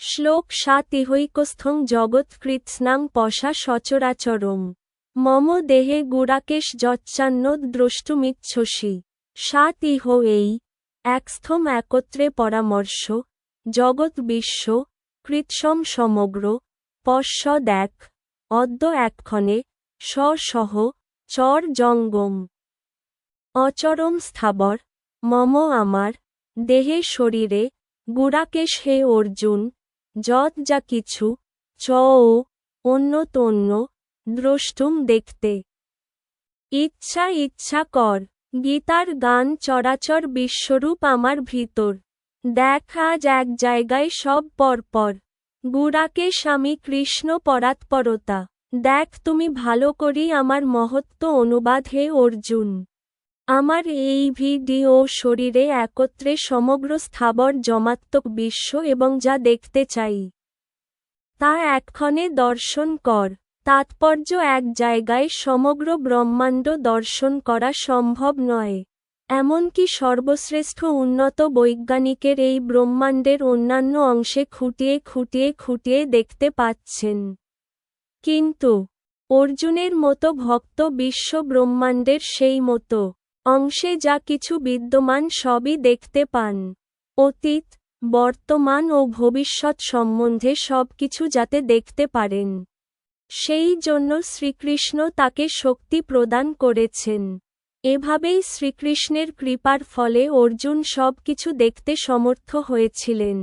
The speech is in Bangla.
শ্লোক সাত ইহৈকস্থং জগৎকৃৎস্নাং পশা সচরাচরম। মম দেহে গুড়াকেশ যচ্চান্নোদ দ্রষ্টুমিচ্ছসি। সাত ইহ এই একস্থম একত্রে পরামর্শ, জগৎ বিশ্ব, কৃৎসম সমগ্র, পশ্য দেখ, অদ্য একক্ষণে সহ চর জঙ্গম। অচরম স্থাবর, মম আমার, দেহে শরীরে, গুড়াকেশ হে অর্জুন যত যা কিছু চ ও অন্য তন্য, দ্রষ্টুম দেখতে। ইচ্ছা ইচ্ছা কর, গীতার গান চরাচর বিশ্বরূপ আমার ভিতর। দেখ আজ এক জায়গায় সব পরপর। গুড়াকে স্বামী কৃষ্ণ পরাৎপরতা। দেখ তুমি ভালো করি আমার মহত্ব অনুবাদ হে অর্জুন। আমার এই ভিডিও শরীরে একত্রে সমগ্র স্থাবর জমাত্মক বিশ্ব এবং যা দেখতে চাই। তা এক্ষণে দর্শন কর। তাৎপর্য এক জায়গায় সমগ্র ব্রহ্মাণ্ড দর্শন করা সম্ভব নয়। এমনকি সর্বশ্রেষ্ঠ উন্নত বৈজ্ঞানিকের এই ব্রহ্মাণ্ডের অন্যান্য অংশে খুঁটিয়ে খুঁটিয়ে খুঁটিয়ে দেখতে পাচ্ছেন। কিন্তু অর্জুনের মতো ভক্ত বিশ্ব ব্রহ্মাণ্ডের সেই মতো অংশে যা কিছু বিদ্যমান সবই দেখতে পান। অতীত, বর্তমান ও ভবিষ্যৎ সম্বন্ধে সবকিছু যাতে দেখতে পারেন। সেই জন্য শ্রীকৃষ্ণ তাকে শক্তি প্রদান করেছেন। এভাবেই শ্রীকৃষ্ণের কৃপার ফলে অর্জুন সব কিছু দেখতে সমর্থ হয়েছিলেন।